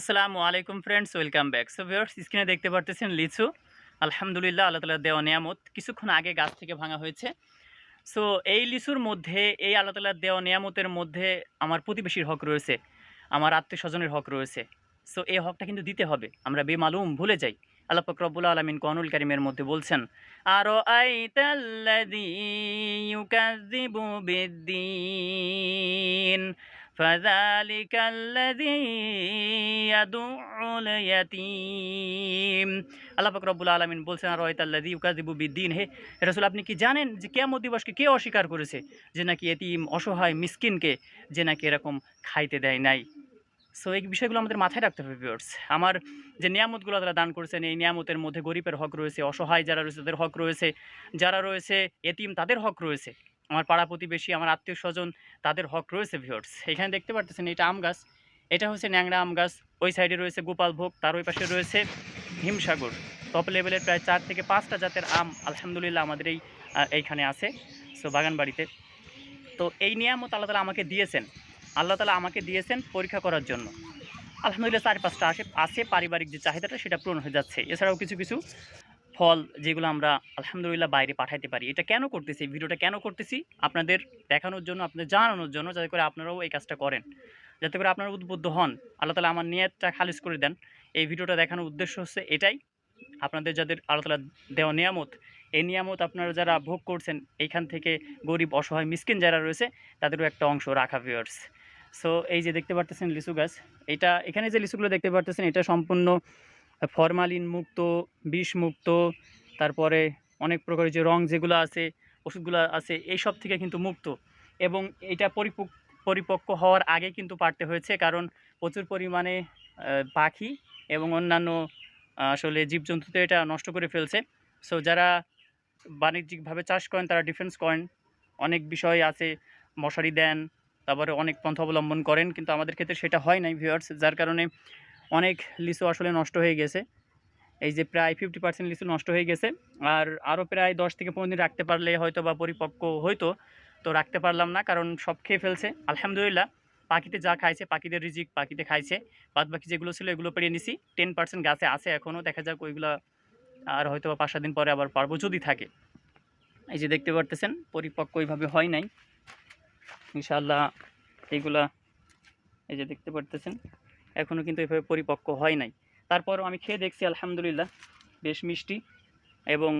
আসসালামু আলাইকুম friends welcome back so viewers স্ক্রিনে দেখতে পারতেছেন লিচু। আলহামদুলিল্লাহ, আল্লাহ তালার দেওয়া নিয়ামত। কিছুক্ষণ আগে গাছ থেকে ভাঙা হয়েছে। সো এই লিচুর মধ্যে, এই আল্লাহ তালার দেওয়া নিয়ামতের মধ্যে আমার প্রতিবেশীর হক রয়েছে। আমার আত্মীয় স্বজনের হক রয়েছে। সো এই হকটা কিন্তু দিতে হবে। আমরা বেমালুম ভুলে যাই। আল্লাহ পাক রব্বুল আলমিন কনুল কারিমের মধ্যে বলছেন আরও বিদ্দীন। فذلك الذي يدعو اليتيم আল্লাহ পাক রব্বুল আলামিন বলছেন আর রয়তাল্লাযী ইউকাযিবু বিদ্দিন হে রাসূল আপনি কি জানেন যে কিয়ামত দিবসকে কে অস্বীকার করেছে যে নাকি এতিম অসহায় মিসকিনকে যে নাকি এরকম খাইতে দেয় নাই সো এই বিষয়গুলো আমাদের মাথায় রাখতে হবে ভিউয়ার্স আমার যে নিয়ামতগুলো তারা দান করেছেন এই নিয়ামতের মধ্যে গরিবের হক রয়েছে অসহায় যারা রয়েছে তাদের হক রয়েছে যারা রয়েছে এতিম তাদের হক রয়েছে আমার পাড়া প্রতিবেশী, আমার আত্মীয় স্বজন, তাদের হক রয়েছে ভিউয়ার্স এখানে দেখতে পারতেছেন এটা আম গাছ। এটা হচ্ছে ন্যাংরা আম গাছ। ওই সাইডে রয়েছে গোপাল ভোগ, তার ওই পাশে রয়েছে হিমসাগর। টপ লেভেলের প্রায় চার থেকে পাঁচটা জাতের আম আলহামদুলিল্লাহ আমাদের এই এইখানে আছে সো বাগান বাড়িতে। তো এই নিয়ামত আল্লাহ তালা আমাকে দিয়েছেন। আল্লাহ তালা আমাকে দিয়েছেন পরীক্ষা করার জন্য। আলহামদুলিল্লাহ চার পাঁচটা আসে আছে পারিবারিক যে চাহিদাটা সেটা পূরণ হয়ে যাচ্ছে। এছাড়াও কিছু কিছু ফল যেগুলো আমরা আলহামদুলিল্লাহ বাইরে পাঠাইতে পারি। এটা কেন করতেছি? ভিডিওটা কেন করতেছি? আপনাদের দেখানোর জন্য, আপনাদের জানানোর জন্য যাতে করে আপনারাও এই কাজটা করেন। যাতে করে আপনারা উদ্বুদ্ধ হন। আল্লাহ তালা আমার নিয়তটা খালিজ করে দেন। এই ভিডিওটা দেখানোর উদ্দেশ্য হচ্ছে এটাই। আপনাদের যাদের আল্লাহ তালা দেওয়া নিয়ামত, এই নিয়ামত আপনারা যারা ভোগ করছেন, এইখান থেকে গরিব, অসহায়, মিসকিন যারা রয়েছে, তাদেরও একটা অংশ রাখা ভিউয়ার্স সো এই যে দেখতে পারতেছেন লিচু গাছ, এটা, এখানে যে লিচুগুলো দেখতে পারতেছেন, এটা সম্পূর্ণ ফরমালিন মুক্ত বিষ মুক্ত তারপরে অনেক প্রকারের যে রং যেগুলো আছে, ওষুধগুলো আছে এই সব থেকে কিন্তু মুক্ত। এবং এটা পরিপক, পরিপক্ক হওয়ার আগে কিন্তু পারতে হয়েছে, কারণ প্রচুর পরিমাণে পাখি এবং অন্যান্য, আসলে জীবজন্তুতে এটা নষ্ট করে ফেলছে। সো যারা বাণিজ্যিকভাবে চাষ করেন, তারা ডিফেন্স করেন। অনেক বিষয় আছে, মশারি দেন, তারপরে অনেক পন্থা অবলম্বন করেন, কিন্তু আমাদের ক্ষেত্রে সেটা হয় নাই ভিউয়ার্স যার কারণে অনেক লিচু আসলে নষ্ট হয়ে গেছে। এই যে প্রায় ফিফটি পার্সেন্ট লিচু নষ্ট হয়ে গেছে। আর আরও প্রায় দশ থেকে পনেরো দিন রাখতে পারলে হয়তো বা পরিপক্ক হয়তো তো রাখতে পারলাম না, কারণ সব খেয়ে ফেলছে। আলহামদুলিল্লাহ, পাখিতে যা খাইছে পাখিদের রিজিক, পাখিতে খাইছে। বাদ বাকি যেগুলো ছিল এগুলো পেরিয়ে নিছি। টেন পার্সেন্ট গাছে আছে এখনও, দেখা যাক ওইগুলো আর হয়তো বা পাঁচ সাত দিন পরে আবার পারব যদি থাকে। এই যে দেখতে পারতেছেন, পরিপক্ক ওইভাবে হয় নাই। ইনশাআল্লাহ, এইগুলা, এই যে দেখতে পারতেছেন। এখনও কিন্তু এভাবে পরিপক্ক হয় নাই। তারপরও আমি খেয়ে দেখছি আলহামদুলিল্লাহ বেশ মিষ্টি এবং